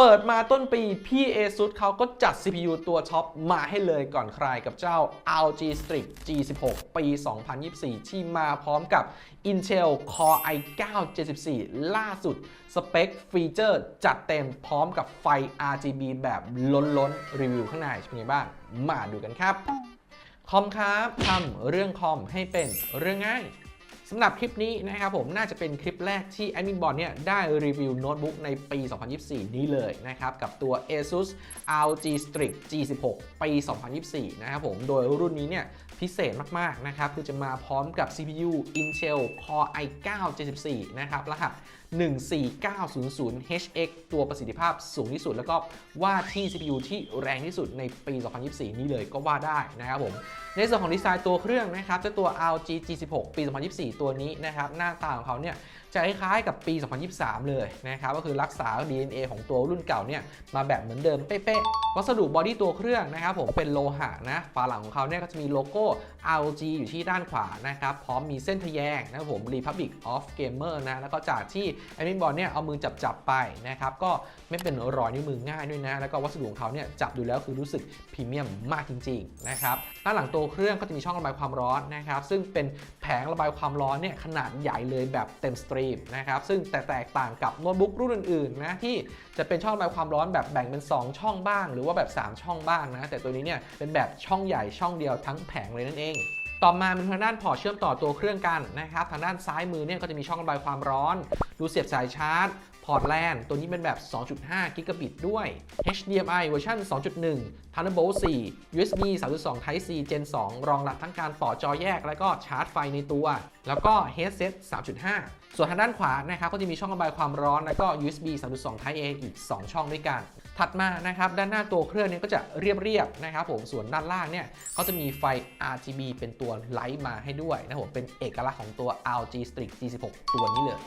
เปิดมาต้นปีพี่ ASUS เขาก็จัด CPU ตัวท็อปมาให้เลยก่อนใครกับเจ้า ROG Strix G16 ปี 2024 ที่มาพร้อมกับ Intel Core i9 74 ล่าสุด สเปคฟีเจอร์จัดเต็มพร้อมกับไฟ RGB แบบล้นๆ รีวิวข้างในจะเป็นไงบ้าง มาดูกันครับ คอมครับทำเรื่องคอมให้เป็นเรื่องง่าย สำหรับคลิปนี้นะครับผมน่าจะเป็นคลิปแรกที่แอดมินบอลเนี่ยได้รีวิวโน้ตบุ๊กในปี 2024 นี้เลยนะครับ กับตัว ASUS ROG Strix G16 ปี 2024 นะครับผม โดยรุ่นนี้เนี่ยพิเศษมาก ๆ นะครับ คือจะมาพร้อมกับ CPU Intel Core i9 74นะครับรหัส 14900HX ตัวประสิทธิภาพสูงที่สุด แล้วก็ว่าที่ CPU ที่แรงที่สุดในปี 2024 นี้เลยก็ว่าได้นะครับผม ในส่วนของดีไซน์ตัวเครื่องนะครับเจ้าตัว ROG G16 ปี 2024 ตัวนี้นะครับหน้าตาของเขาเนี่ยจะคล้ายๆกับปี 2023 เลยนะครับก็คือรักษา DNA ของตัวรุ่นเก่าเนี่ยมาแบบเหมือนเดิมเป๊ะๆวัสดุบอดี้ตัวเครื่องนะครับผมเป็นโลหะนะฝาหลังของเขาเนี่ยก็จะมีโลโก้ ROG อยู่ที่ด้านขวานะครับพร้อมมีเส้นทะแยงนะครับผม Republic of Gamer นะแล้วก็จากที่แอดมินบอลเนี่ยเอามือจับๆไปนะครับก็ไม่เป็นรอยนิ้วมือง่ายด้วยนะ แล้วก็วัสดุของเขาเนี่ยจับดูแล้วคือรู้สึกพรีเมียมมากจริงๆนะครับด้านหลังตัวเครื่องก็จะมีช่องระบายความร้อนนะครับซึ่งเป็นแผงระบายความร้อนเนี่ยขนาดใหญ่เลยแบบเต็มสตรีมนะครับซึ่งแต่แตกต่างกับโน้ตบุ๊กรุ่นอื่นๆนะที่จะเป็นช่องระบายความร้อนแบบแบ่งเป็น 2 ช่องบ้าง หรือว่าแบบ 3 ช่องบ้างนะแต่ตัวนี้เนี่ยเป็นแบบช่องใหญ่ช่องเดียวทั้งแผงเลยนั่นเอง ต่อมาเป็นทางด้านพอร์ตเชื่อมต่อตัวเครื่องกันนะครับ ทางด้านซ้ายมือเนี่ยก็จะมีช่องระบายความร้อน รูเสียบสายชาร์จ พอร์ตแลนตัวนี้เป็นแบบ 2.5 กิกะบิตด้วย HDMI เวอร์ชัน2.1 Thunderbolt 4 USB 3.2 Type C Gen 2 รองรับทั้งการต่อจอแยก และก็ชาร์จไฟในตัว แล้วก็ Headset 3.5 ส่วนทางด้านขวานะครับก็จะมีช่องระบายความร้อน แล้วก็ USB 3.2 Type A อีก 2 ช่องด้วยกัน ถัดมานะครับด้านหน้าตัวเครื่องเนี่ยก็จะเรียบๆนะครับผมส่วนด้านล่างเนี่ยเขาจะมีไฟ RGB เป็นตัวไลท์มาให้ด้วยนะครับผมเป็นเอกลักษณ์ของตัว LG Strix G16 ตัวนี้เลย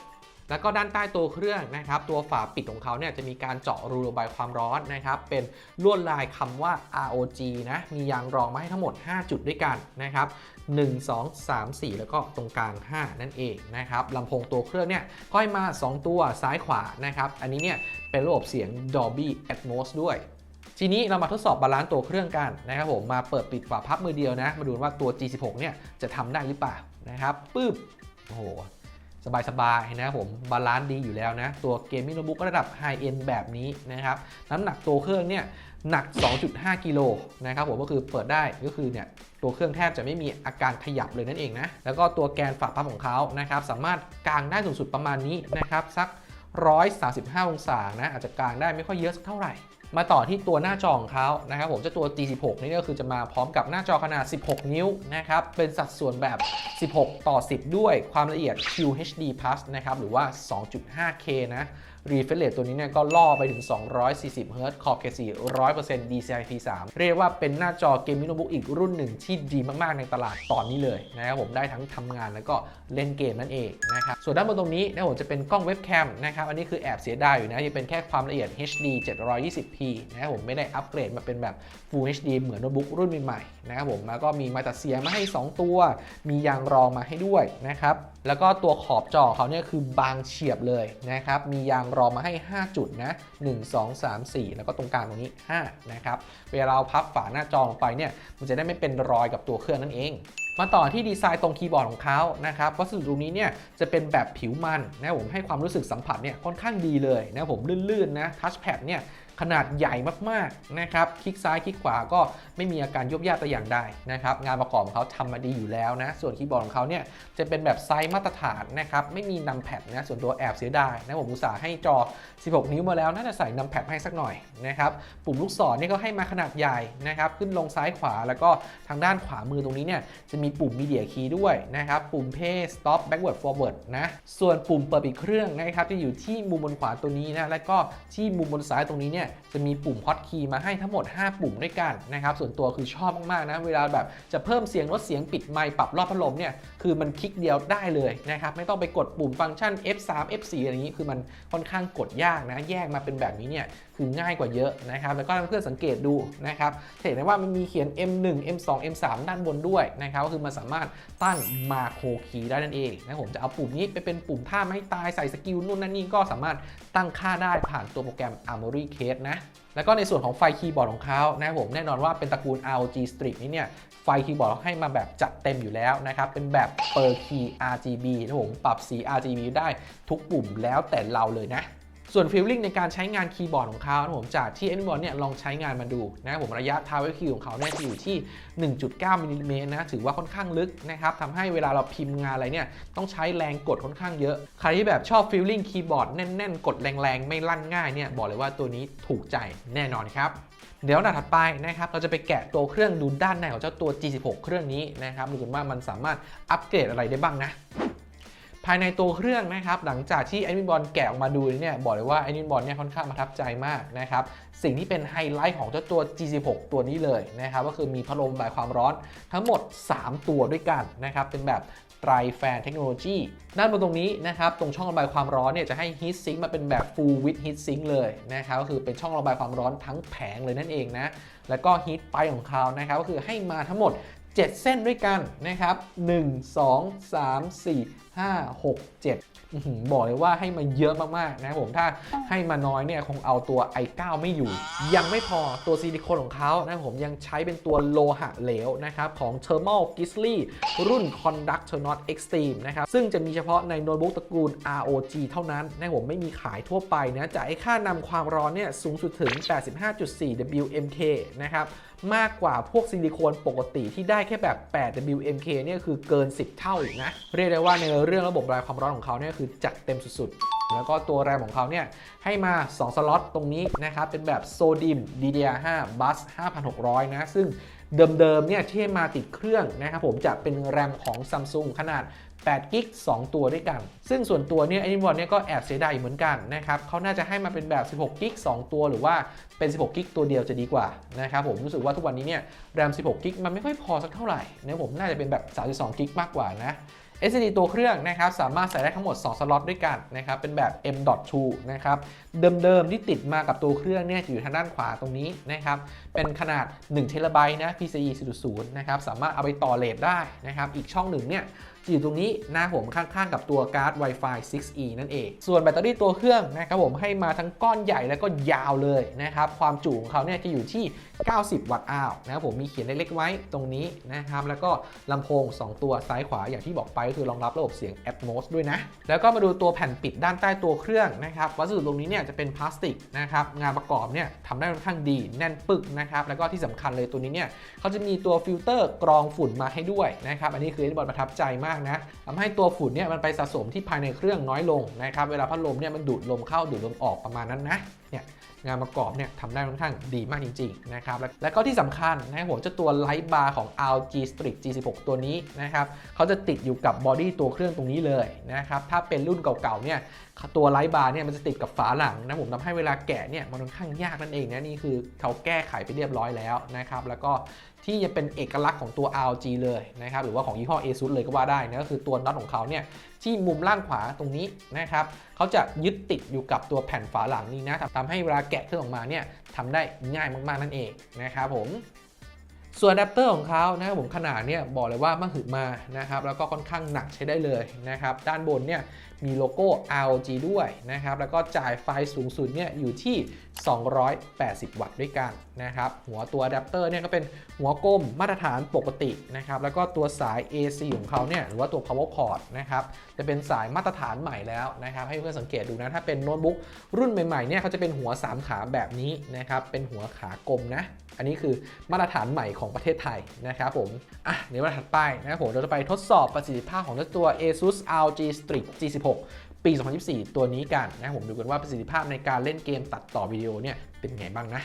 แล้วก็ด้านใต้ตัวเครื่องนะครับตัวฝาปิดของเขาเนี่ยจะมีการเจาะรูระบายความร้อนนะครับเป็นลวดลายคำว่า ROG นะมียางรองมาให้ทั้งหมด 5 จุดด้วยกันนะครับ1 2 3 4 แล้วก็ตรงกลาง 5 นั่นเองนะครับลำโพงตัวเครื่องเนี่ยก็ให้มา 2 ตัวซ้ายขวานะครับอันนี้เนี่ยเป็นระบบเสียง Dolby Atmos ด้วยทีนี้เรามาทดสอบบาลานซ์ตัวเครื่องกันนะครับผมมาเปิดปิดฝาพับมือเดียวนะ มาดูว่าตัว G16 เนี่ยจะทำได้หรือเปล่านะครับปึ๊บโอ้โห สบายๆนะครับผมบาลานซ์ดีอยู่แล้วนะ ตัวเกมมิ่งโน้ตบุ๊กระดับไฮเอ็นแบบนี้นะครับ น้ำหนักตัวเครื่องเนี่ยหนัก 2.5 กิโลนะครับผมก็คือเปิดได้ก็คือเนี่ยตัวเครื่องแทบจะไม่มีอาการขยับเลยนั่นเองนะ แล้วก็ตัวแกนฝาพับของเขานะครับสามารถกางได้สูงสุดประมาณนี้นะครับสัก 135 องศานะอาจจะกลางได้ไม่ค่อยเยอะสักเท่าไหร่ มาต่อที่ตัวหน้าจอของเขานะครับผมจะตัว G16 นี่ก็คือจะมาพร้อมกับหน้าจอขนาด 16 นิ้วนะครับเป็นสัดส่วนแบบ 16 ต่อ 10 ด้วยความละเอียด QHD+ นะครับหรือว่า 2.5K นะ refresh rate ตัวนี้เนี่ยก็ล่อไปถึง 240 Hz ขอบเขตสี100% DCI-P3 เรียกว่าเป็นหน้าจอเกมมิ่งโน้ตบุ๊กอีกรุ่นหนึ่งที่ดีมากๆในตลาดตอนนี้เลยนะครับผมได้ทั้งทำงานแล้วก็เล่นเกมนั่นเองนะครับส่วนด้านบนตรงนี้นะผมจะเป็นกล้องเว็บแคมนะครับอันนี้คือแอบเสียดายอยู่นะยังเป็นแค่ความละเอียด HD 720p นะครับผมไม่ได้อัปเกรดมาเป็นแบบ Full HD เหมือนโน้ตบุ๊กรุ่นใหม่ๆนะครับผมแล้วก็มีไมค์ตัดเสียงมาให้ 2 ตัว มียางรองมาให้ด้วยนะครับ แล้วก็ตัวขอบจอเขาเนี่ยคือบางเฉียบเลยนะครับ มียางรองมาให้ 5 จุดนะ1 2 3 4 แล้วก็ตรงกลางตรงนี้ 5 นะครับ เวลาเราพับฝาหน้าจอลงไปเนี่ย มันจะได้ไม่เป็นรอยกับตัวเครื่องนั่นเอง มาต่อที่ดีไซน์ตรงคีย์บอร์ดของเขานะครับ วัสดุตรงนี้เนี่ยจะเป็นแบบผิวมันนะผมให้ความรู้สึกสัมผัสเนี่ยค่อนข้างดีเลยนะผมลื่นๆนะ ทัชแพดเนี่ย ขนาดใหญ่มากๆนะครับคลิกซ้ายคลิกขวาก็ไม่มีอาการยุบยากแต่อย่างใดนะครับงานประกอบของเขาทำมาดีอยู่แล้วนะส่วนคีย์บอร์ดของเขาเนี่ยจะเป็นแบบไซส์มาตรฐานนะครับไม่มีนัมแพดนะส่วนตัวแอบเสียดายนะผมอุตส่าห์ให้จอ 16 นิ้วมาแล้วน่าจะใส่นัมแพดให้สักหน่อยนะครับปุ่มลูกศรนี่ก็ให้มาขนาดใหญ่นะครับขึ้นลงซ้ายขวาแล้วก็ทางด้านขวามือตรงนี้เนี่ยจะมีปุ่ม Media Key ด้วยนะครับปุ่ม Play Stop Backward Forward นะส่วนปุ่มเปิดปิดเครื่องนะครับจะอยู่ที่มุมบนขวาตัวนี้นะแล้วก็ที่มุมบนซ้ายตรงนี้เนี่ยจะมีปุ่มฮอตคีย์มาให้ทั้งหมด 5 ปุ่มด้วยกันนะครับ ส่วนตัวคือชอบมาก ๆ นะ เวลาแบบจะเพิ่มเสียงลดเสียงปิดไมค์ปรับรอบพัดลมเนี่ย คือมันคลิกเดียวได้เลยนะครับ ไม่ต้องไปกดปุ่มฟังก์ชัน F3 F4 อะไรอย่างนี้ คือมันค่อนข้างกดยากนะ แยกมาเป็นแบบนี้เนี่ย คือง่ายกว่าเยอะนะครับ แล้วก็เพื่อนสังเกตดูนะครับเห็นได้ว่ามันมีเขียน M1 M2 M3 ด้านบนด้วยนะครับก็คือมันสามารถตั้งมาโครคีได้นั่นเองนะผมจะเอาปุ่มนี้ไปเป็นปุ่มท่าไม้ตายใส่สกิลนู่นนั่นนี่ก็สามารถตั้งค่าได้ผ่านตัวโปรแกรม Armory Case นะแล้วก็ในส่วนของไฟคีย์บอร์ดของเขานะครับผมแน่นอนว่าเป็นตระกูล ROG Strix นี้เนี่ยไฟคีย์บอร์ดให้มาแบบจัดเต็มอยู่แล้วนะครับ เป็นแบบ Per Key RGB นะผมปรับสี RGB ได้ทุกปุ่มแล้วแต่เราเลยนะ ส่วนฟีลลิ่งในการใช้งานคีย์บอร์ดของเขาผมจากที่ a n y b o a r d เนี่ยลองใช้งานมาดูนะผมระยะ Travel Key ของเขาเนี่ยจะอยู่ที่ 1.9มิลลิเมตรนะถือว่าค่อนข้างลึกนะครับทำให้เวลาเราพิมพ์งานอะไรเนี่ยต้องใช้แรงกดค่อนข้างเยอะ ใครที่แบบชอบฟีลลิ่งคีย์บอร์ดแน่นๆ กดแรงๆ ไม่ลั่นง่ายเนี่ยบอกเลยว่าตัวนี้ถูกใจแน่นอนครับเดี๋ยวหน้าถัดไปนะครับเราจะไปแกะตัวเครื่องดูด้านในของเจ้าตัว G16 เครื่องนี้นะครับดูกันว่ามันสามารถอัปเกรดอะไรได้บ้างนะายในตัวเครื่องนะครับหลังจากที่แอดมินบอลแกะออกมาดูเนี่ยบอกเลยว่าแอดมินบอลเนี่ยค่อนข้างประทับใจมากนะครับสิ่งที่เป็นไฮไลท์ของเจ้าตัว G16 ตัวนี้เลยนะครับก็คือมีพัดลมระบายความร้อนทั้งหมด 3 ตัวด้วยกันนะครับเป็นแบบไตรแฟนเทคโนโลยีด้านบนตรงนี้นะครับตรงช่องระบายความร้อนเนี่ยจะให้ Heat Sink มาเป็นแบบ Full with Heat Sink เลยนะครับก็คือเป็นช่องระบายความร้อนทั้งแผงเลยนั่นเองนะแล้วก็ Heat Pipe ของเขานะครับก็คือให้มาทั้งหมด 7 เส้นด้วยกันนะครับ 1 2 3 4 5 6 7อื้อหือบอกเลยว่าให้มาเยอะมากๆนะผมถ้าให้มาน้อยเนี่ยคงเอาตัว i9 ไม่อยู่ ยังไม่พอตัวซิลิโคนของเขานะผมยังใช้เป็นตัวโลหะเหลวนะครับของ Thermal Grizzly รุ่น Conductonaut Extreme นะครับ ซึ่งจะมีเฉพาะในโน้ตบุ๊กตระกูล ROG เท่านั้นนะผมไม่มีขายทั่วไปนะจะให้ค่านำความร้อนเนี่ยสูงสุดถึง 85.4 WMK นะครับ มากกว่าพวกซิลิโคนปกติที่ได้แค่แบบ 8 WMK เนี่ยคือเกิน 10 เท่าอีกนะ เรียกได้ว่าในเรื่องระบบระบายความร้อนของเขาเนี่ยคือจัดเต็มสุดๆ แล้วก็ตัวแรมของเขาเนี่ยให้มา 2 สล็อตตรงนี้นะครับ เป็นแบบโซดิม DDR5 Bus 5600 นะ ซึ่งเดิมๆเนี่ยที่มาติดเครื่องนะครับผมจะเป็นแรมของ Samsung ขนาด 8กิก2ตัวด้วยกัน ซึ่งส่วนตัวเนี่ยไอ้บอลเนี่ยก็แอบเสียดายเหมือนกันนะครับเขาน่าจะให้มาเป็นแบบ 16กิก2ตัวหรือว่าเป็น 16กิกตัวเดียวจะดีกว่านะครับผมรู้สึกว่าทุกวันนี้เนี่ยแรม 16กิกมันไม่ค่อยพอสักเท่าไหร่นะผมน่าจะเป็นแบบ 32กิกมากกว่านะ SSD ตัวเครื่องนะครับสามารถใส่ได้ทั้งหมด 2 สล็อตด้วยกันนะครับเป็นแบบ M.2 นะครับเดิมๆที่ติดมากับตัวเครื่องเนี่ยจะอยู่ทางด้านขวาตรงนี้นะครับเป็นขนาด1 t b นะ PCIe 4.0 นะครับสามารถเอาไปต่อเลทได้นะครับอีกช่องหนึ่งเนี่ย จะอยู่ตรงนี้หน้าผมข้างๆ กับตัวการ์ด Wi-Fi 6E นั่นเอง ส่วนแบตเตอรี่ตัวเครื่องนะครับผมให้มาทั้งก้อนใหญ่แล้วก็ยาวเลยนะครับ ความจุของเขาเนี่ยจะอยู่ที่ 90 วัตต์อาวนะครับผมมีเขียนเล็กๆไว้ตรงนี้นะครับ แล้วก็ลำโพง 2 ตัวซ้ายขวาอย่างที่บอกไปก็คือรองรับระบบเสียง Atmos ด้วยนะ แล้วก็มาดูตัวแผ่นปิดด้านใต้ตัวเครื่องนะครับวัสดุตรงนี้เนี่ยจะเป็นพลาสติกนะครับงานประกอบเนี่ยทำได้ค่อนข้างดีแน่นปึกนะครับแล้วก็ที่สำคัญเลยตัวนี้เนี่ยเขาจะมีตัวฟิลเตอร์กรองฝุ่นมาให้ด้วยนะครับอันนี้คือที่บอลประทับใจมากนะทำให้ตัวฝุ่นเนี่ยมันไปสะสมที่ภายในเครื่องน้อยลงนะครับเวลาพัดลมเนี่ยมันดูดลมเข้าดูดลมออกประมาณนั้นนะเนี่ยงานประกอบเนี่ยทำได้ค่อนข้างดีมากจริงๆนะครับและก็ที่สำคัญนะหัวเจ้าตัวไลท์บาร์ของ LG Strix G16 ตัวนี้นะครับเขาจะติดอยู่กับบอดี้ตัวเครื่องตรงนี้เลยนะครับถ้าเป็นรุ่นเก่าๆเนี่ย ตัวไลท์บาร์เนี่ยมันจะติดกับฝาหลังนะผมทำให้เวลาแกะเนี่ยมันค่อนข้างยากนั่นเองนะนี่คือเขาแก้ไขไปเรียบร้อยแล้วนะครับแล้วก็ที่จะเป็นเอกลักษณ์ของตัว RG เลยนะครับหรือว่าของยี่ห้อ ASUS เลยก็ว่าได้นะก็คือตัวน็อตของเขาเนี่ยที่มุมล่างขวาตรงนี้นะครับเขาจะยึดติดอยู่กับตัวแผ่นฝาหลังนี้นะทำให้เวลาแกะเครื่องออกมาเนี่ยทำได้ง่ายมากๆนั่นเองนะครับผมส่วนอะแดปเตอร์ของเขานะครับผมขนาดเนี่ยบอกเลยว่ามั่งหึมานะครับแล้วก็ค่อนข้างหนักใช้ได้เลยนะครับด้านบนเนี่ย มีโลโก้ ROG ด้วยนะครับ แล้วก็จ่ายไฟสูงสุดเนี่ยอยู่ที่ 280 วัตต์ด้วยกันนะครับ หัวตัวอะแดปเตอร์เนี่ยก็เป็นหัวกลมมาตรฐานปกตินะครับ แล้วก็ตัวสาย AC ของเขาเนี่ยหรือว่าตัว power cord นะครับ จะเป็นสายมาตรฐานใหม่แล้วนะครับ ให้เพื่อนสังเกตดูนะ ถ้าเป็นโน้ตบุ๊กรุ่นใหม่ๆเนี่ยเขาจะเป็นหัว 3 ขาแบบนี้นะครับ เป็นหัวขากลมนะ อันนี้คือมาตรฐานใหม่ของประเทศไทยนะครับผม อะเดี๋ยวมาถัดไปนะครับผมเราจะไปทดสอบประสิทธิภาพของตัว ASUS ROG Strix G16 ปี 2024 ตัวนี้กันนะครับผมดูกันว่าประสิทธิภาพในการเล่นเกมตัดต่อวิดีโอเนี่ยเป็นไงบ้างนะ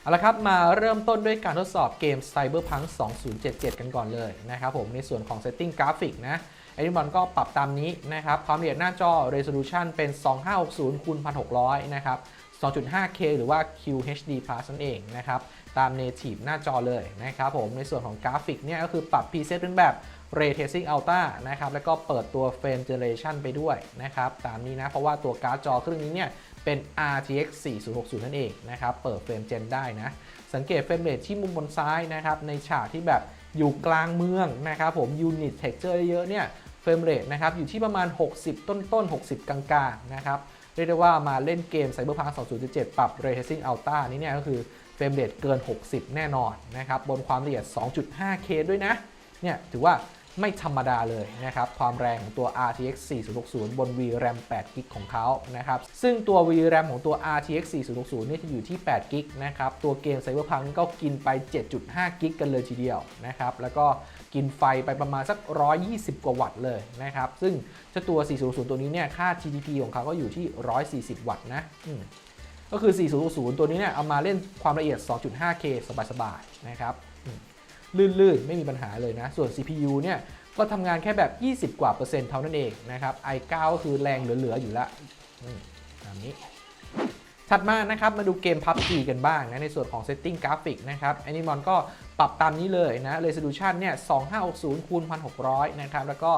เอาละครับมาเริ่มต้นด้วยการทดสอบเกม Cyberpunk 2077 กันก่อนเลยนะครับผมในส่วนของ Setting กราฟิกนะไอนิมอนก็ปรับตามนี้นะครับความละเอียดหน้าจอ Resolution เป็น 2560คูณ1600 นะครับ 2.5K หรือว่า QHD Plus นั่นเองนะครับ ตาม native หน้าจอเลยนะครับผม ในส่วนของกราฟิกเนี่ยก็คือปรับ preset เป็นแบบ Ray Tracing Ultra นะครับ แล้วก็เปิดตัว Frame Generation ไปด้วยนะครับ ตามนี้นะ เพราะว่าตัวการ์ดจอเครื่องนี้เนี่ยเป็น RTX 4060 นั่นเองนะครับ เปิดเฟรมเจนได้นะ สังเกตเฟรมเรทที่มุมบนซ้ายนะครับ ในฉากที่แบบอยู่กลางเมืองนะครับผม Unit Texture เยอะๆเนี่ยเฟรมเรทนะครับอยู่ที่ประมาณ 60 ต้นๆ 60 กลางๆนะครับ เรียกได้ว่ามาเล่นเกม Cyberpunk 2077 ปรับ Ray Tracing Ultra นี่เนี่ยก็คือเฟรมเรทเกิน 60 แน่นอนนะครับ บนความละเอียด 2.5K ด้วยนะ เนี่ยถือว่าไม่ธรรมดาเลยนะครับ ความแรงของตัว RTX 4060 บน VRAM 8 g b ของเขานะครับ ซึ่งตัว VRAM ของตัว RTX 4060 นี่จะอยู่ที่8 g b นะครับ ตัวเกม Cyberpunk ก็กินไป 7.5 g b กันเลยทีเดียวนะครับ แล้วก็ กินไฟไปประมาณสัก 120 กว่าวัตต์เลยนะครับ ซึ่งเจ้าตัว 400 ตัวนี้เนี่ย ค่า TDP ของเขาก็อยู่ที่ 140 วัตต์นะก็คือ 400 ตัวนี้เนี่ย เอามาเล่นความละเอียด 2.5K สบายๆ นะครับลื่นๆ ไม่มีปัญหาเลยนะ ส่วน CPU เนี่ย ก็ทำงานแค่แบบ 20 กว่าเปอร์เซ็นต์เท่านั้นเองนะครับ i9 ก็คือแรงเหลือ ๆ อยู่ละตามนี้ ถัดมานะครับมาดูเกม PUBG กันบ้างนะในส่วนของ Setting กราฟิกนะครับ Animon ก็ปรับตามนี้เลยนะ Resolution เนี่ย2560คูณ1600นะครับแล้วก็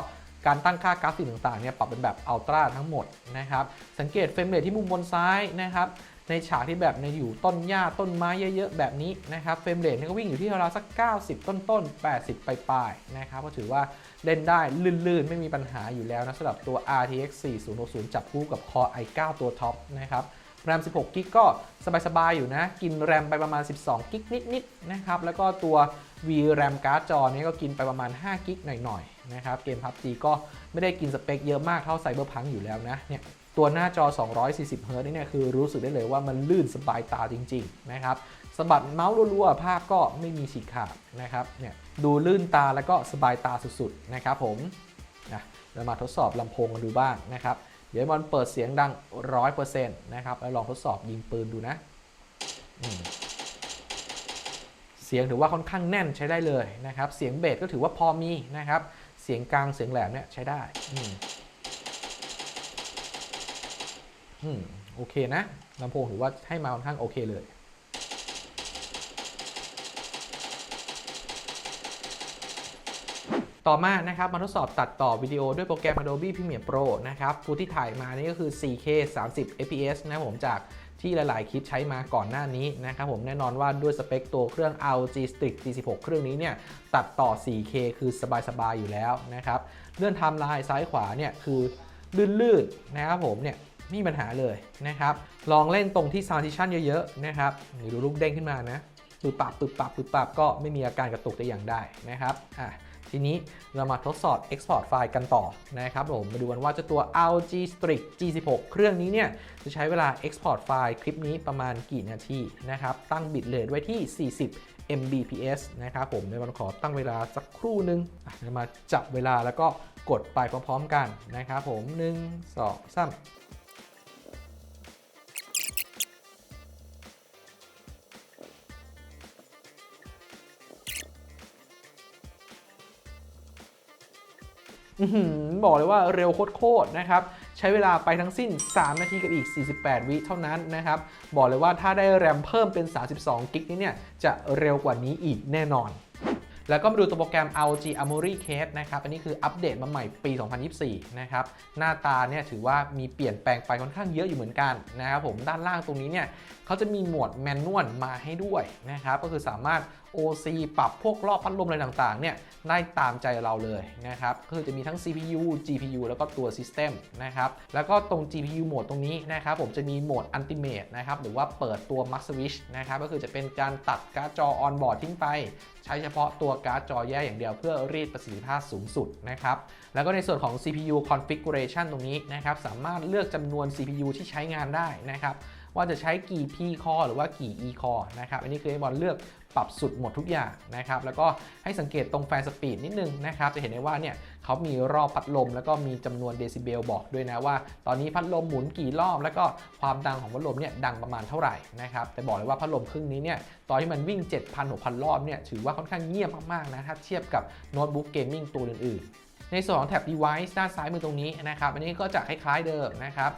การตั้งค่ากราฟิกต่างๆเนี่ยปรับเป็นแบบ Ultra ทั้งหมดนะครับสังเกตเฟรมเรทที่มุมบนซ้ายนะครับในฉากที่แบบในอยู่ต้นหญ้าต้นไม้เยอะๆ แบบนี้นะครับเฟรมเรทเนี่ยก็วิ่งอยู่ที่ราวสัก 90 ต้นๆ 80 ปลายๆนะครับก็ถือว่าเล่นได้ลื่นๆ ไม่มีปัญหาอยู่แล้วนะสำหรับตัว RTX 4060 จับคู่กับ Core i9 ตัวท็อปนะครับ แรม 16 กิกก็สบาย ๆ อยู่นะ กินแรมไปประมาณ 12 กิกนิด ๆ นะครับ แล้วก็ตัว VRAM การ์ดจอนี้ก็กินไปประมาณ 5 กิกหน่อย ๆ นะครับ เกม PUBG ก็ไม่ได้กินสเปคเยอะมากเท่า Cyberpunk อยู่แล้วนะ เนี่ย ตัวหน้าจอ 240เฮิร์ต์นี่เนี่ยคือรู้สึกได้เลยว่ามันลื่นสบายตาจริง ๆ นะครับสบัดเมาส์รัวๆ ภาพก็ไม่มีฉีกขาดนะครับ เนี่ย ดูลื่นตาแล้วก็สบายตาสุด ๆ นะครับผมนะเรามาทดสอบลำโพงกันดูบ้างนะครับ เดี๋ยวมันเปิดเสียงดัง100%นะครับแล้วลองทดสอบยิงปืนดูนะ เสียงถือว่าค่อนข้างแน่นใช้ได้เลยนะครับ เสียงเบสก็ถือว่าพอมีนะครับ เสียงกลางเสียงแหลมเนี่ยใช้ได้อืมอืมโอเคนะลำโพงถือว่าให้มาค่อนข้างโอเคเลย ต่อมานะครับมาทดสอบตัดต่อวิดีโอด้วยโปรแกรม Adobe Premiere Pro นะครับฟูที่ถ่ายมานี่ก็คือ 4K 30 fps นะผมจากที่หลาย ๆ คลิปใช้มาก่อนหน้านี้นะครับผมแน่นอนว่าด้วยสเปคตัวเครื่อง ROG Strix G16 เครื่องนี้เนี่ยตัดต่อ 4K คือสบาย ๆ อยู่แล้วนะครับเลื่อนไทม์ไลน์ซ้ายขวาเนี่ยคือลื่น ๆ นะครับผมเนี่ยไม่มีปัญหาเลยนะครับ ลองเล่นตรงที่ Transition เยอะ ๆ นะครับเดี๋ยวดูลูกเด้งขึ้นมานะปึ๊บปับปึ๊บปับปึ๊บปับก็ไม่มีอาการกระตุกแต่อย่างใดนะครับอะ ทีนี้เรามาทดสอบ Export ไฟล์กันต่อนะครับผมมาดูกันว่าเจะตัว ROG Strix G16 เครื่องนี้เนี่ยจะใช้เวลา Export ไฟล์คลิปนี้ประมาณกี่นาทีนะครับตั้งบิตเรทไว้ที่ 40 Mbps นะครับผมในวันขอตั้งเวลาสักครู่นึงอะมาจับเวลาแล้วก็กดไปพร้อมๆกันนะครับผม 1 2 3 บอกเลยว่าเร็วโคตรๆนะครับ ใช้เวลาไปทั้งสิ้น 3 นาทีกับอีก 48 วิเท่านั้นนะครับ บอกเลยว่าถ้าได้แรมเพิ่มเป็น 32กิกนี้เนี่ย จะเร็วกว่านี้อีกแน่นอนแล้วก็มาดูตัวโปรแกรม ROG Armory Case นะครับ อันนี้คืออัปเดตมาใหม่ปี 2024 นะครับ หน้าตาเนี่ยถือว่ามีเปลี่ยนแปลงไปค่อนข้างเยอะอยู่เหมือนกันนะครับผม ด้านล่างตรงนี้เนี่ยเขาจะมีโหมดแมนนวลมาให้ด้วยนะครับ ก็คือสามารถ OC ปรับพวกรอบพัดลมอะไรต่างๆ เนี่ยได้ตามใจเราเลยนะครับก็คือจะมีทั้ง CPU GPU แล้วก็ตัว System นะครับ แล้วก็ตรง GPU โหมดตรงนี้นะครับ ผมจะมีโหมด Ultimate นะครับ หรือว่าเปิดตัว Max Switch นะครับ ก็คือจะเป็นการตัดการ์ดจอ on board ทิ้งไป ใช้เฉพาะตัวการ์ดจอแยกอย่างเดียวเพื่อรีดประสิทธิภาพสูงสุดนะครับ แล้วก็ในส่วนของ CPU configuration ตรงนี้นะครับ สามารถเลือกจำนวน CPU ที่ใช้งานได้นะครับว่าจะใช้กี่ P core หรือว่ากี่ E core นะครับ อันนี้คือไอ้บอลเลือก ปรับสุดหมดทุกอย่างนะครับ แล้วก็ให้สังเกตตรงแฟนสปีดนิดนึงนะครับ จะเห็นได้ว่าเนี่ยเขามีรอบพัดลม แล้วก็มีจำนวนเดซิเบลบอกด้วยนะว่า ตอนนี้พัดลมหมุนกี่รอบ แล้วก็ความดังของพัดลมเนี่ยดังประมาณเท่าไหร่นะครับ แต่บอกเลยว่าพัดลมครึ่งนี้เนี่ยตอนที่มันวิ่ง 7,000 6,000 รอบเนี่ยถือว่าค่อนข้างเงียบมากๆนะถ้าเทียบกับโน้ตบุ๊กเกมมิ่งตัวอื่นๆในส่วนของแท็บ device ด้านซ้ายมือตรงนี้นะครับ อันนี้ก็จะคล้ายๆเดิมนะครับ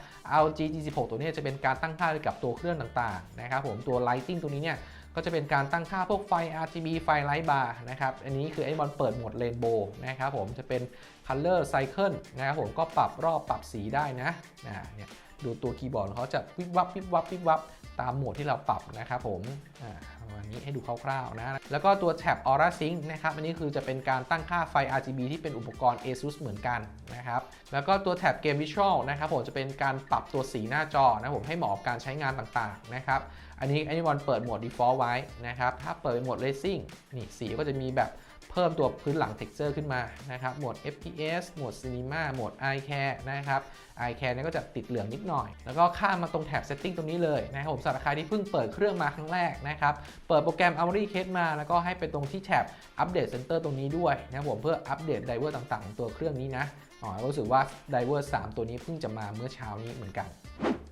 LG G16 ตัวนี้จะเป็นการตั้งค่าเกี่ยวกับตัวเครื่องต่างๆนะครับผมตัว lighting ตัวนี้เนี่ย ก็จะเป็นการตั้งค่าพวกไฟ RGB ไฟ light bar นะครับ อันนี้คือไอ้บอลเปิดโหมด rainbow นะครับผมจะเป็น color cycle นะครับผมก็ปรับรอบปรับสีได้นะนะเนี่ยดูตัวคีย์บอร์ดเขาจะวิบวับวิบวับวิบวับตามโหมดที่เราปรับนะครับผมอ่าประมาณนี้ให้ดูคร่าวๆนะ แล้วก็ตัวแท็บ Aura Sync นะครับ อันนี้คือจะเป็นการตั้งค่าไฟ RGB ที่เป็นอุปกรณ์ ASUS เหมือนกันนะครับ แล้วก็ตัวแท็บ Game Visual นะครับผมจะเป็นการปรับตัวสีหน้าจอนะผมให้เหมาะกับการใช้งานต่างๆนะครับ อันนี้อันนี้บอลเปิดโหมด default ไว้นะครับ ถ้าเปิดโหมด racing นี่สีก็จะมีแบบเพิ่มตัวพื้นหลัง texture ขึ้นมานะครับ โหมด FPS โหมด cinema โหมด eye care นะครับ eye care นี่ก็จะติดเหลืองนิดหน่อย แล้วก็ข้ามมาตรงแท็บ setting ตรงนี้เลยนะครับผมสำหรับใครที่เพิ่งเปิดเครื่องมาครั้งแรกนะครับ เปิดโปรแกรม Armory Case มา แล้วก็ให้ไปตรงที่แท็บ Update Center ตรงนี้ด้วยนะครับผมเพื่ออัปเดตไดเวอร์ต่างๆ ของตัวเครื่องนี้นะอ๋อรู้สึกว่าไดเวอร์3ตัวนี้เพิ่งจะมาเมื่อเช้านี้เหมือนกัน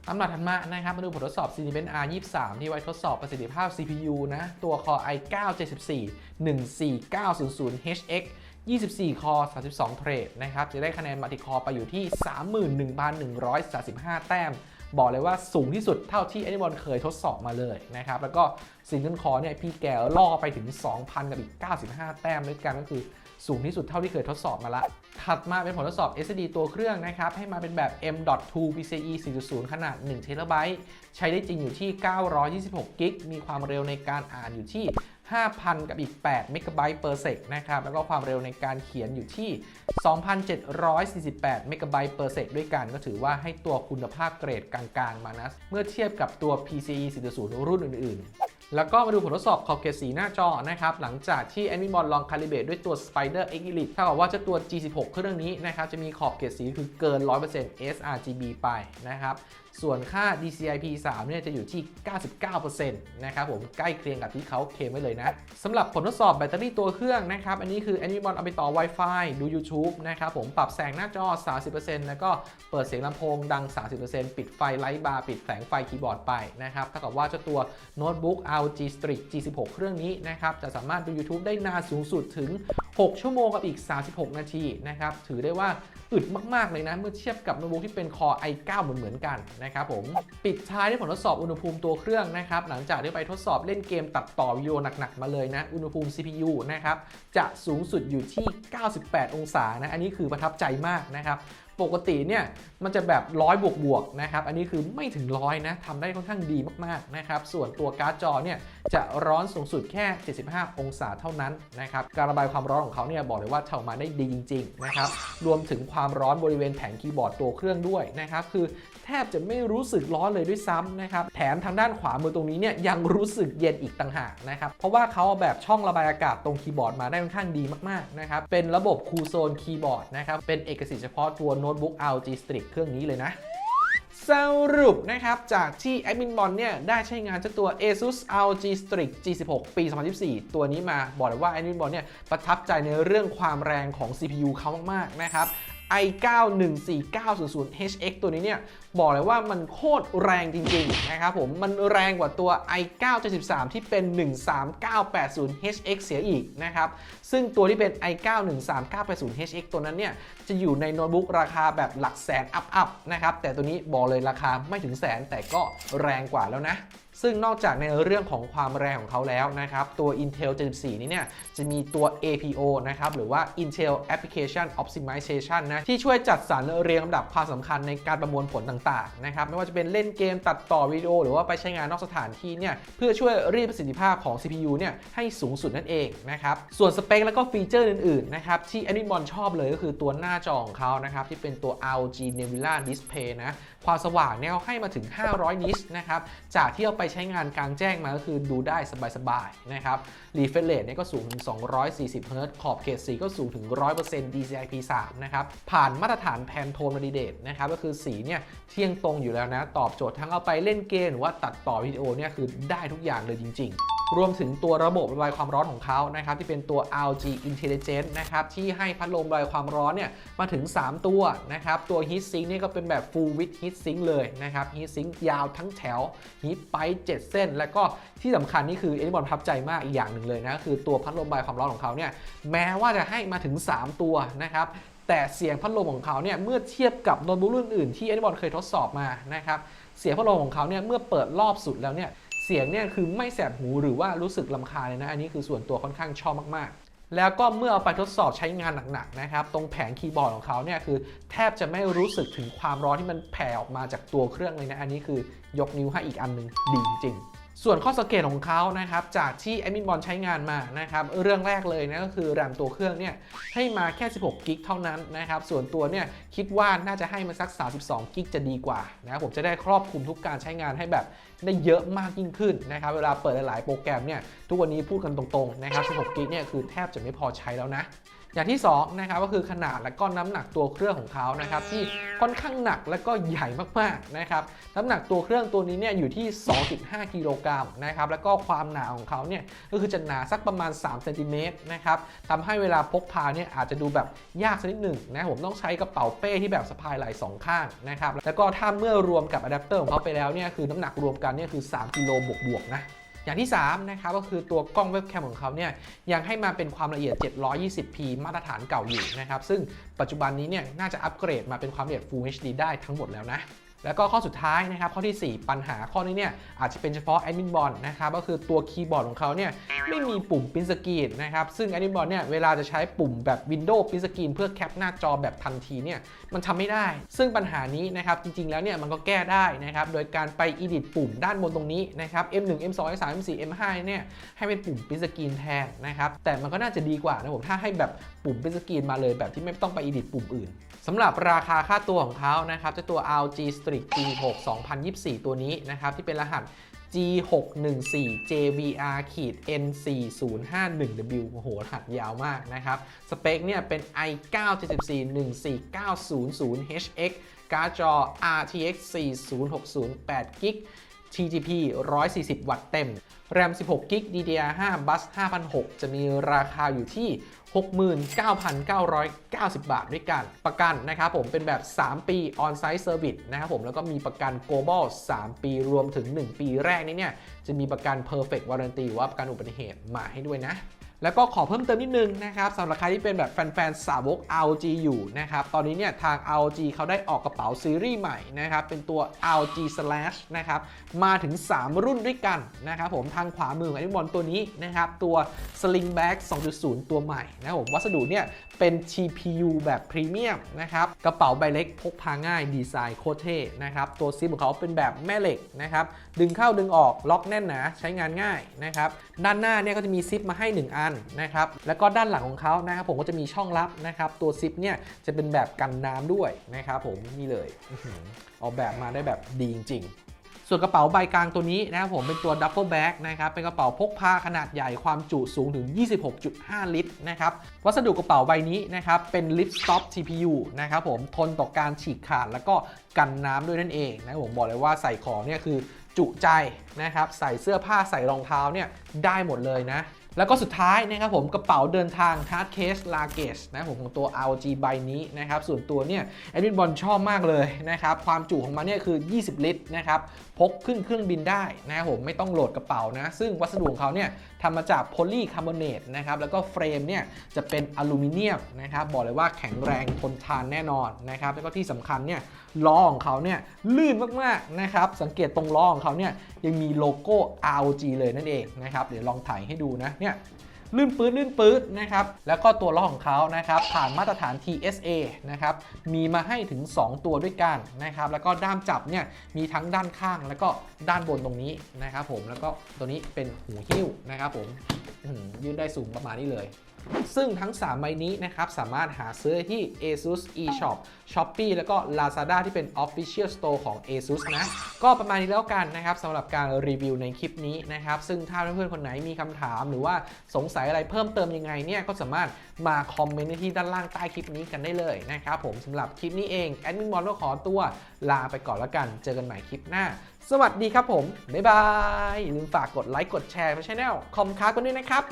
ลำดับถัดมานะครับมาดูผลทดสอบ Cinebench R23 ที่ไว้ทดสอบประสิทธิภาพ CPU นะ ตัว Core i9 74 14900HX 24 คอ 32 เทรดนะครับ จะได้คะแนนมัลติคอไปอยู่ที่ 31,135 แต้ม บอกเลยว่าสูงที่สุดเท่าที่แอนิบอลเคยทดสอบมาเลยนะครับ แล้วก็ซิงเกิลคอเนี่ยพี่แกล่อไปถึง 2,000 กับอีก 95 แต้มด้วยกันก็คือ สูงที่สุดเท่าที่เคยทดสอบมาละ ถัดมาเป็นผลทดสอบ SSD ตัวเครื่องนะครับ ให้มาเป็นแบบ M.2 PCIe 4.0 ขนาด1 t b ใช้ได้จริงอยู่ที่ 926 g b มีความเร็วในการอ่านอยู่ที่ 5,000 กับอีก8 m b per sec นะครับ แล้วก็ความเร็วในการเขียนอยู่ที่ 2,748 m b per sec ด้วยกัน ก็ถือว่าให้ตัวคุณภาพเกรดกลางๆ มานะ เมื่อเทียบกับตัว PCIe 4.0 รุ่นอื่นๆ แล้วก็มาดูผลทดสอบขอบเขตสีหน้าจอนะครับ หลังจากที่ a n i m o n ลองคาลิเบรตด้วยตัว Spider X Elite ถ้าบอกว่าจะตัว G16 เครื่องนี้นะครับ จะมีขอบเขตสีคือเกิน 100% sRGB ไปนะครับ ส่วนค่า DCI P3 เนี่ยจะอยู่ที่ 99%นะครับผมใกล้เคียงกับที่เขาเคลมไว้เลยนะสำหรับผลทดสอบแบตเตอรี่ตัวเครื่องนะครับอันนี้คือ a n i m o n เอาไปต่อ Wi-Fi ดู YouTube นะครับผมปรับแสงหน้าจอ 30%แล้วก็เปิดเสียงลำโพงดัง 30%ปิดไฟไลท์บาร์ปิดแสงไฟคีย์บอร์ดไปนะครับเท่ากับว่าเจ้าตัวโน้ตบุ๊ก ROG Strix G16 เครื่องนี้นะครับจะสามารถดู YouTube ได้นานสูงสุดถึง 6 ชั่วโมงกับอีก 36 นาทีนะครับถือได้ว่าอึดมากๆเลยนะเมื่อเทียบกับโน้ตบุ๊กที่เป็น Core i9 เหมือนเหมือนๆกันนะครับผมปิดท้ายด้วยผลทดสอบอุณหภูมิตัวเครื่องนะครับหลังจากที่ไปทดสอบเล่นเกมตัดต่อวิดีโอหนักๆมาเลยนะอุณหภูมิ CPU นะครับจะสูงสุดอยู่ที่ 98 องศานะอันนี้คือประทับใจมากนะครับ ปกติเนี่ยมันจะแบบร้อยบวกบวกๆนะครับ อันนี้คือไม่ถึงร้อยนะทำได้ค่อนข้างดีมากๆนะครับ ส่วนตัวการ์ดจอเนี่ยจะร้อนสูงสุดแค่ 75 องศาเท่านั้นนะครับ การระบายความร้อนของเขาเนี่ยบอกเลยว่าทำออกมาได้ดีจริงๆนะครับ รวมถึงความร้อนบริเวณแผงคีย์บอร์ดตัวเครื่องด้วยนะครับ คือแทบจะไม่รู้สึกร้อนเลยด้วยซ้ำนะครับ แถมทางด้านขวามือตรงนี้เนี่ยยังรู้สึกเย็นอีกต่างหากนะครับ เพราะว่าเขาเอาแบบช่องระบายอากาศตรงคีย์บอร์ดมาได้ค่อนข้างดีมากๆนะครับ เป็นระบบคูลโซนคีย์บอร์ดนะครับ เป็นเอกสิทธิ์เฉพาะตัวโน้ตบุ๊ก ROG Strix เครื่องนี้เลยนะสรุปนะครับ จากที่แอดมินบอลเนี่ย ได้ใช้งานเจ้าตัว ASUS ROG Strix G16 ปี 2024 ตัวนี้มาบอกเลยว่าแอดมินบอลเนี่ย ประทับใจในเรื่องความแรงของ CPU เขามาก ๆ นะครับ i9 14900HX ตัวนี้เนี่ยบอกเลยว่ามันโคตรแรงจริงๆนะครับผมมันแรงกว่าตัว i9 73 ที่เป็น 13980HX เสียอีกนะครับซึ่งตัวที่เป็น i9 13980HX ตัวนั้นเนี่ยจะอยู่ในโน้ตบุ๊กราคาแบบหลักแสนอัพๆนะครับแต่ตัวนี้บอกเลยราคาไม่ถึงแสนแต่ก็แรงกว่าแล้วนะ ซึ่งนอกจากในเรื่องของความแรงของเขาแล้วนะครับ ตัว Intel 74 นี้เนี่ยจะมีตัว APO นะครับ หรือว่า Intel Application Optimization นะ ที่ช่วยจัดสรรเรียงลำดับความสำคัญในการประมวลผลต่างๆ นะครับ ไม่ว่าจะเป็นเล่นเกมตัดต่อวิดีโอ หรือว่าไปใช้งานนอกสถานที่เนี่ย เพื่อช่วยรีดประสิทธิภาพของ CPU เนี่ยให้สูงสุดนั่นเองนะครับ ส่วนสเปคแล้วก็ฟีเจอร์อื่นๆ นะครับ ที่ a n i m o n ชอบเลยก็คือตัวหน้าจอของเขานะครับ ที่เป็นตัว ROG Nebula Display นะ ความสว่างเนี่ยเขาให้มาถึง 500 นิตนะครับ จากที่เอาไปใช้งานกลางแจ้งมาก็คือดูได้สบายๆนะครับ refresh rate เนี่ยก็สูงถึง 240 Hz ขอบเขตสีก็สูงถึง 100% DCI P3 นะครับ ผ่านมาตรฐานแพนโทน validate นะครับก็คือสีเนี่ยเที่ยงตรงอยู่แล้วนะ ตอบโจทย์ทั้งเอาไปเล่นเกมหรือว่าตัดต่อวิดีโอเนี่ยคือได้ทุกอย่างเลยจริง ๆ รวมถึงตัวระบบระบายความร้อนของเขานะครับที่เป็นตัว RG Intelligent นะครับที่ให้พัดลมระบายความร้อนเนี่ยมาถึง 3 ตัวนะครับตัว Heat Sink นี่ก็เป็นแบบ Full Width Heat Sink เลยนะครับ Heat Sink ยาวทั้งแถว Heat Pipe 7เส้น แล้วก็ที่สำคัญนี่คือเอ็นบอลประทับใจมากอีกอย่างหนึ่งเลยนะคือตัวพัดลมระบายความร้อนของเขาเนี่ยแม้ว่าจะให้มาถึง 3 ตัวนะครับแต่เสียงพัดลมของเขาเนี่ยเมื่อเทียบกับโน้ตบุ๊กรุ่นอื่นที่แอนิบอลเคยทดสอบมานะครับเสียงพัดลมของเขาเนี่ยเมื่อเปิดรอบสุดแล้วเนี่ย เสียงเนี่ยคือไม่แสบหูหรือว่ารู้สึกลำคาเลยนะ อันนี้คือส่วนตัวค่อนข้างชอบมากๆ แล้วก็เมื่อเอาไปทดสอบใช้งานหนักๆนะครับ ตรงแผงคีย์บอร์ดของเขาเนี่ยคือแทบจะไม่รู้สึกถึงความร้อนที่มันแผ่ออกมาจากตัวเครื่องเลยนะ อันนี้คือยกนิ้วให้อีกอันหนึงดีจริงส่วนข้อสังเกตของเขานะครับ จากที่แอดมินบอลใช้งานมานะครับ เรื่องแรกเลยนะก็คือแรมตัวเครื่องเนี่ยให้มาแค่ 16 กิกเท่านั้นนะครับ ส่วนตัวเนี่ยคิดว่าน่าจะให้มาสัก 32 กิกจะดีกว่านะครับผมจะได้ครอบคลุมทุกการใช้งานให้แบบ ได้เยอะมากยิ่งขึ้นนะครับเวลาเปิดหลายๆโปรแกรมเนี่ยทุกวันนี้พูดกันตรงๆนะครับ16กิกเนี่ยคือแทบจะไม่พอใช้แล้วนะ อย่างที่2นะครับก็คือขนาดและก็น้ำหนักตัวเครื่องของเขานะครับที่ค่อนข้างหนักและก็ใหญ่มากๆนะครับน้ำหนักตัวเครื่องตัวนี้เนี่ยอยู่ที่ 2.5 กิโลกรัมนะครับแล้วก็ความหนาของเขาเนี่ยก็คือจะหนาสักประมาณ3เซนติเมตรนะครับทำให้เวลาพกพาเนี่ยอาจจะดูแบบยากสักนิดหนึ่งนะผมต้องใช้กระเป๋าเป้ที่แบบสะพายไหล่สองข้างนะครับแล้วก็ถ้าเมื่อรวมกับอะแดปเตอร์ของเขาไปแล้วเนี่ยคือน้ำหนักรวมกันเนี่ยคือ 3 กิโลบวกๆนะ อย่างที่3นะครับก็คือตัวกล้องเว็บแคมของเขาเนี่ยยังให้มาเป็นความละเอียด 720p มาตรฐานเก่าอยู่นะครับซึ่งปัจจุบันนี้เนี่ยน่าจะอัปเกรดมาเป็นความละเอียด Full HD ได้ทั้งหมดแล้วนะ แล้วก็ข้อสุดท้ายนะครับข้อทีสี่ 4 ปัญหาข้อนี้เนี่ยอาจจะเป็นเฉพาะ Admin b o n นะครับก็คือตัวคีย์บอร์ดของเขาเนี่ยไม่มีปุ่ม Print Screen นะครับซึ่ง Admin b o n เนี่ยเวลาจะใช้ปุ่มแบบ Windows Print Screen เพื่อแคปหน้าจอแบบทันทีเนี่ยมันทำไม่ได้ ซึ่งปัญหานี้นะครับจริงๆแล้วเนี่ยมันก็แก้ได้นะครับโดยการไป edit ปุ่มด้านบนตรงนี้นะครับ M1 M2 M3 M4 M5 เนี่ยให้เป็นปุ่ม Print Screen แทนนะครับแต่มันก็น่าจะดีกว่านะผมถ้าให้แบบ ปุ่ม Print Screen มาเลยแบบที่ไม่ต้องไป edit ปุ่มอื่นสำหรับราคาค่าตัวของเขานะครับเจ้าตัว RG Strix G6 2024 ตัวนี้นะครับที่เป็นรหัส G614 JVR N4051W โอ้โหรหัสยาวมากนะครับ สเปคเนี่ยเป็น i9 74 14900 HX การ์ดจอ RTX 4060 8 g b TGP 140 วัตต์เต็มแรม16 g b DDR5 Bus 5006 จะมีราคาอยู่ที่ 69,990 บาทด้วยกัน ประกันนะครับผมเป็นแบบ 3 ปี On-Site Service นะครับผมแล้วก็มีประกัน Global 3 ปีรวมถึง 1 ปีแรกนี้เนี่ยจะมีประกัน Perfect Warranty ว่าประกันอุบัติเหตุมาให้ด้วยนะ แล้วก็ขอเพิ่มเติมนิดนึงนะครับสำหรับใครที่เป็นแบบแฟนๆสาวก ROG อยู่นะครับ ตอนนี้เนี่ยทาง ROG เขาได้ออกกระเป๋าซีรีส์ใหม่นะครับ เป็นตัว ROG Slash นะครับ มาถึง 3 รุ่นด้วยกันนะครับผมทางขวามือของไอ้บอลตัวนี้นะครับ ตัว Sling Bag 2.0 ตัวใหม่นะครับผมวัสดุเนี่ยเป็น TPU แบบพรีเมียมนะครับ กระเป๋าใบเล็กพกพาง่ายดีไซน์โคตรเท่นะครับ ตัวซิปของเขาเป็นแบบแม่เหล็กนะครับดึงเข้าดึงออกล็อกแน่นหนาใช้งานง่ายนะครับด้านหน้าเนี่ยก็จะมีซิปมาให้1อันนะครับแล้วก็ด้านหลังของเขานะครับผมก็จะมีช่องลับนะครับตัวซิปเนี่ยจะเป็นแบบกันน้ำด้วยนะครับผมนี่เลยออกแบบมาได้แบบดีจริงส่วนกระเป๋าใบกลางตัวนี้นะครับผมเป็นตัว Duffel Bag นะครับเป็นกระเป๋าพกพาขนาดใหญ่ความจุสูงถึง 26.5 ลิตรนะครับวัสดุกระเป๋าใบนี้นะครับเป็น Lip Stop TPU นะครับผมทนต่อการฉีกขาดแล้วก็กันน้ำด้วยนั่นเองนะผมบอกเลยว่าใส่ของเนี่ยคือจุใจนะครับใส่เสื้อผ้าใส่รองเท้าเนี่ยได้หมดเลยนะ แล้วก็สุดท้ายนะครับผมกระเป๋าเดินทาง Hard Case Luggage นะผมของตัว ROG ใบนี้นะครับส่วนตัวเนี่ยแอดมินบอลชอบมากเลยนะครับความจุของมันเนี่ยคือ 20 ลิตรนะครับพกขึ้นเครื่องบินได้นะครับผมไม่ต้องโหลดกระเป๋านะ ซึ่งวัสดุของเขาเนี่ยทำมาจากโพลีคาร์บอเนตนะครับแล้วก็เฟรมเนี่ยจะเป็นอลูมิเนียมนะครับบอกเลยว่าแข็งแรงทนทานแน่นอนนะครับแล้วก็ที่สำคัญเนี่ยล้อของเขาเนี่ยลื่นมากๆนะครับสังเกตตรงล้อของเขาเนี่ยยังมีโลโก้ ROG เลยนั่นเองนะครับเดี๋ยวลองถ่ายให้ดูนะเนี่ย ลื่นปื้ดลื่นปื้ดนะครับแล้วก็ตัวล้อของเขานะครับผ่านมาตรฐาน TSA นะครับมีมาให้ถึง 2 ตัวด้วยกันนะครับแล้วก็ด้ามจับเนี่ยมีทั้งด้านข้างแล้วก็ด้านบนตรงนี้นะครับผมแล้วก็ตัวนี้เป็นหูหิ้วนะครับผม ยื่นได้สูงประมาณนี้เลย ซึ่งทั้ง 3 ใบนี้นะครับ สามารถหาซื้อได้ที่ ASUS eShop Shopee แล้วก็ Lazada ที่เป็น Official Store ของ ASUS นะ ก็ประมาณนี้แล้วกันนะครับสำหรับการรีวิวในคลิปนี้นะครับ ซึ่งถ้าเพื่อนๆ คนไหนมีคำถามหรือว่าสงสัยอะไรเพิ่มเติมยังไงเนี่ย ก็สามารถมาคอมเมนต์ที่ด้านล่างใต้คลิปนี้กันได้เลยนะครับผมสำหรับคลิปนี้เองแอดมินบอลก็ขอตัวลาไปก่อนแล้วกัน เจอกันใหม่คลิปหน้า สวัสดีครับผม บ๊ายบายอย่าลืมฝากกดไลค์กดแชร์ไปช่องคอมค้ากันด้วยนะครับ